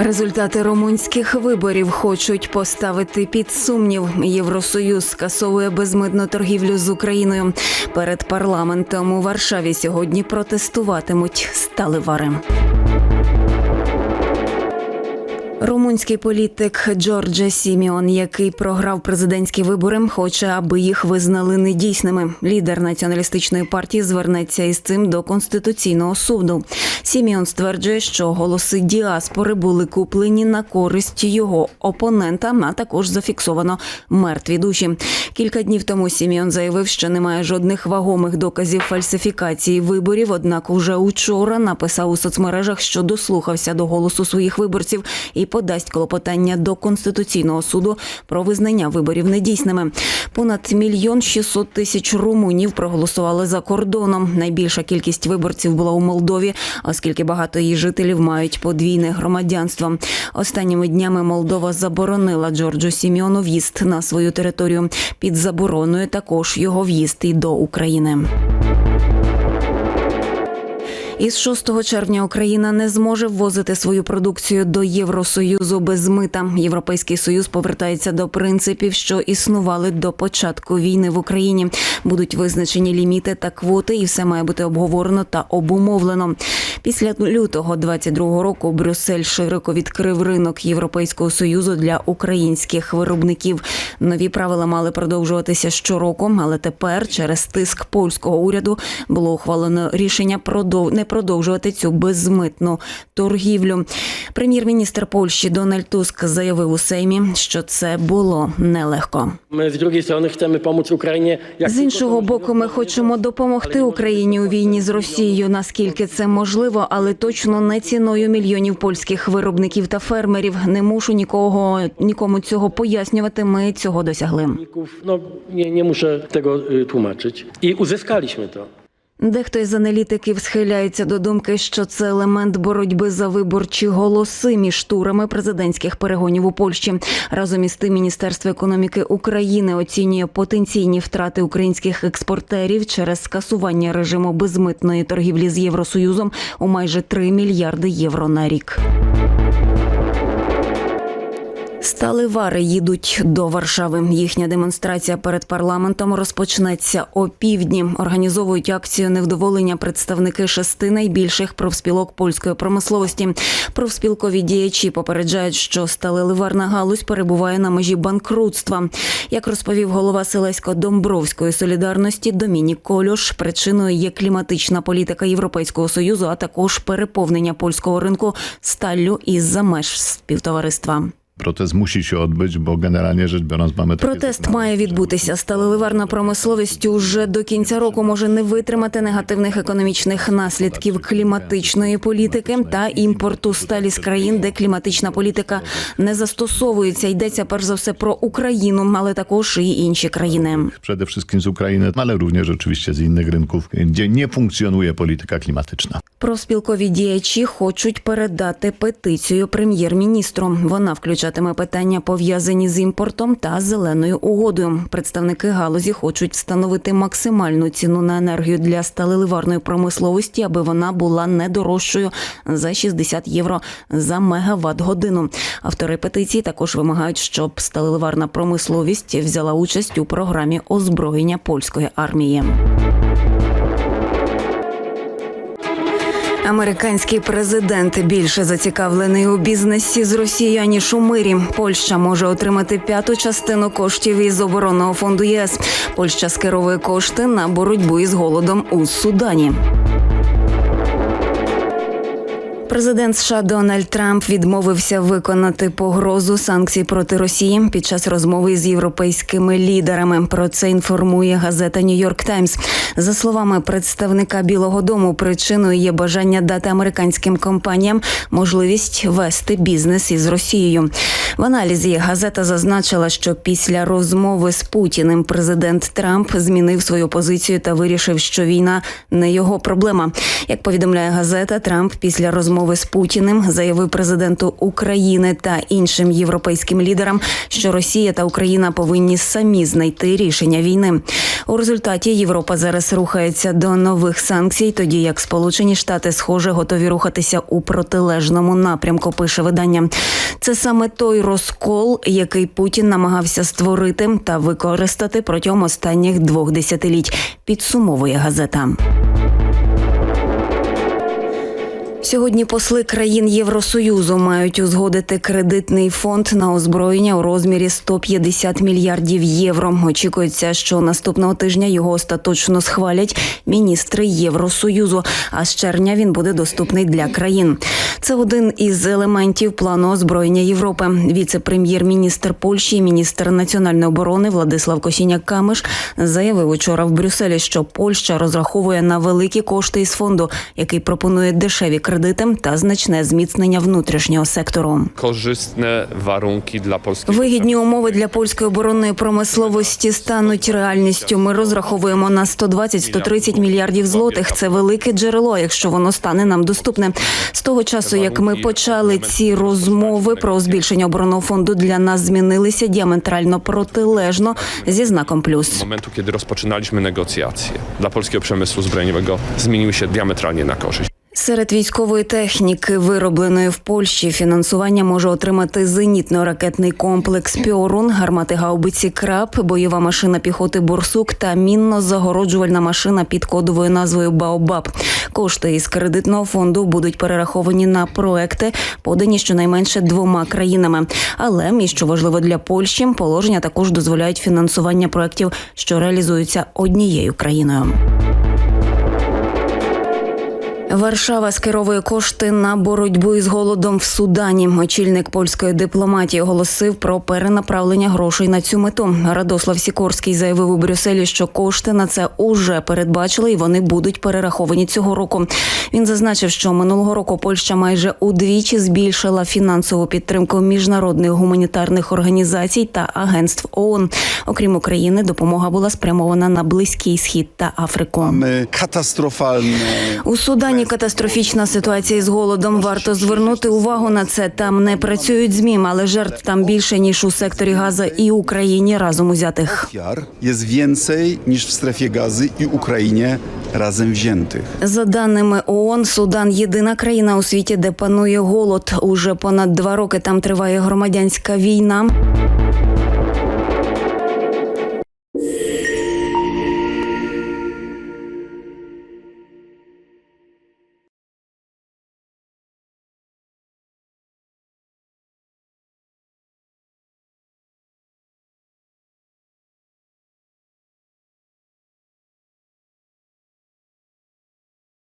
Результати румунських виборів хочуть поставити під сумнів. Євросоюз скасовує безмитну торгівлю з Україною. Перед парламентом у Варшаві сьогодні протестуватимуть сталевари. Румунський політик Джордже Сіміон, який програв президентські вибори, хоче, аби їх визнали недійсними. Лідер націоналістичної партії звернеться із цим до конституційного суду. Сіміон стверджує, що голоси діаспори були куплені на користь його опонента, а також зафіксовано мертві душі. Кілька днів тому Сіміон заявив, що немає жодних вагомих доказів фальсифікації виборів. Однак, уже учора написав у соцмережах, що дослухався до голосу своїх виборців і подасть клопотання до конституційного суду про визнання виборів недійсними. Понад мільйон шістсот тисяч румунів проголосували за кордоном. Найбільша кількість виборців була у Молдові, оскільки багато її жителів мають подвійне громадянство. Останніми днями Молдова заборонила Джорджу Сіміону в'їзд на свою територію. Під забороною також його в'їзд і до України. Із 6 червня Україна не зможе ввозити свою продукцію до Євросоюзу без мита. Європейський союз повертається до принципів, що існували до початку війни в Україні. Будуть визначені ліміти та квоти, і все має бути обговорено та обумовлено. Після лютого 22 року Брюссель широко відкрив ринок Європейського союзу для українських виробників. Нові правила мали продовжуватися щороку, але тепер через тиск польського уряду було ухвалено рішення продов... не продовжувати цю безмитну торгівлю. Прем'єр-міністр Польщі Дональд Туск заявив у Сеймі, що це було нелегко. Z drugiej strony chcemy pomóc Ukrainie. Jak З іншого боку, ми хочемо допомогти Україні у війні з Росією, наскільки це можливо, але точно не ціною мільйонів польських виробників та фермерів. Не мушу нікого нікому цього пояснювати. Ми цього досягли. Rolników, No, nie, nie muszę tego y, tłumaczyć. I uzyskaliśmy to. Дехто із аналітиків схиляється до думки, що це елемент боротьби за виборчі голоси між турами президентських перегонів у Польщі. Разом із тим, Міністерство економіки України оцінює потенційні втрати українських експортерів через скасування режиму безмитної торгівлі з Євросоюзом у майже 3 мільярди євро на рік. Сталевари їдуть до Варшави. Їхня демонстрація перед парламентом розпочнеться о півдні. Організовують акцію невдоволення представники шести найбільших профспілок польської промисловості. Профспілкові діячі попереджають, що сталеливарна галузь перебуває на межі банкрутства. Як розповів голова Селесько-Домбровської солідарності Домінік Кольош, причиною є кліматична політика Європейського союзу, а також переповнення польського ринку сталлю із-за меж співтовариства. Protest musi się odbyć, bo generalnie rzecz biorąc mamy Протест має відбутися. Сталеливарна промисловість уже до кінця року може не витримати негативних економічних наслідків кліматичної політики та імпорту сталі з країн, де кліматична політика не застосовується. Йдеться перш за все про Україну, але також і інші країни. Przede wszystkim z Ukrainy, ale również oczywiście z innych rynków, gdzie nie funkcjonuje polityka klimatyczna. Профспілкові діячі хочуть передати петицію прем'єр-міністру. Вона включатиме питання пов'язані з імпортом та зеленою угодою. Представники галузі хочуть встановити максимальну ціну на енергію для сталеливарної промисловості, аби вона була не дорожчою за 60 євро за мегаватт годину. Автори петиції також вимагають, щоб сталеливарна промисловість взяла участь у програмі озброєння польської армії. Американський президент більше зацікавлений у бізнесі з Росією ніж у мирі. Польща може отримати п'яту частину коштів із оборонного фонду ЄС. Польща скеровує кошти на боротьбу із голодом у Судані. Президент США Дональд Трамп відмовився виконати погрозу санкцій проти Росії під час розмови з європейськими лідерами. Про це інформує газета Нью-Йорк Таймс. За словами представника Білого Дому, причиною є бажання дати американським компаніям можливість вести бізнес із Росією. В аналізі газета зазначила, що після розмови з Путіним президент Трамп змінив свою позицію та вирішив, що війна не його проблема. Як повідомляє газета, Трамп після розмови з Путіним заявив президенту України та іншим європейським лідерам, що Росія та Україна повинні самі знайти рішення війни. У результаті Європа зараз рухається до нових санкцій, тоді як Сполучені Штати, схоже, готові рухатися у протилежному напрямку. Пише видання. Це саме той розкол, який Путін намагався створити та використати протягом останніх двох десятиліть. Підсумовує газета. Сьогодні посли країн Євросоюзу мають узгодити кредитний фонд на озброєння у розмірі 150 мільярдів євро. Очікується, що наступного тижня його остаточно схвалять міністри Євросоюзу. А з червня він буде доступний для країн. Це один із елементів плану озброєння Європи. Віце-прем'єр-міністр Польщі, міністр національної оборони Владислав Косіняк Камиш заявив учора в Брюсселі, що Польща розраховує на великі кошти із фонду, який пропонує дешеві кредити та значне зміцнення внутрішнього сектору. korzystne warunki dla polskiego Вигідні умови для польської оборонної промисловості стануть реальністю. Ми розраховуємо на 120-130 мільярдів злотих. Це велике джерело, якщо воно стане нам доступне. З того часу, як ми почали ці розмови про збільшення оборонного фонду, для нас змінилися діаметрально протилежно зі знаком плюс. momentu, kiedy rozpoczynaliśmy negocjacje dla polskiego przemysłu zbrojeniowego, zmieniły się diametralnie na korzyść. Серед військової техніки, виробленої в Польщі, фінансування може отримати зенітно-ракетний комплекс Піорун, гармати гаубиці Краб, бойова машина піхоти Борсук та мінно-загороджувальна машина під кодовою назвою Баобаб. Кошти із кредитного фонду будуть перераховані на проекти, подані щонайменше двома країнами. Але і що важливо для Польщі, положення також дозволяють фінансування проектів, що реалізуються однією країною. Варшава скеровує кошти на боротьбу із голодом в Судані. Очільник польської дипломатії оголосив про перенаправлення грошей на цю мету. Радослав Сікорський заявив у Брюсселі, що кошти на це уже передбачили і вони будуть перераховані цього року. Він зазначив, що минулого року Польща майже удвічі збільшила фінансову підтримку міжнародних гуманітарних організацій та агентств ООН. Окрім України, допомога була спрямована на близький схід та Африку. Katastrofalne У Судані катастрофічна ситуація з голодом. Варто звернути увагу на це. Там не працюють змі, але жертв там більше ніж у секторі Газа і Україні разом узятих. jest więcej niż w strefie gazy i Ukrainie razem wziętych. За даними ООН, Судан єдина країна у світі, де панує голод. Уже понад два роки там триває громадянська війна.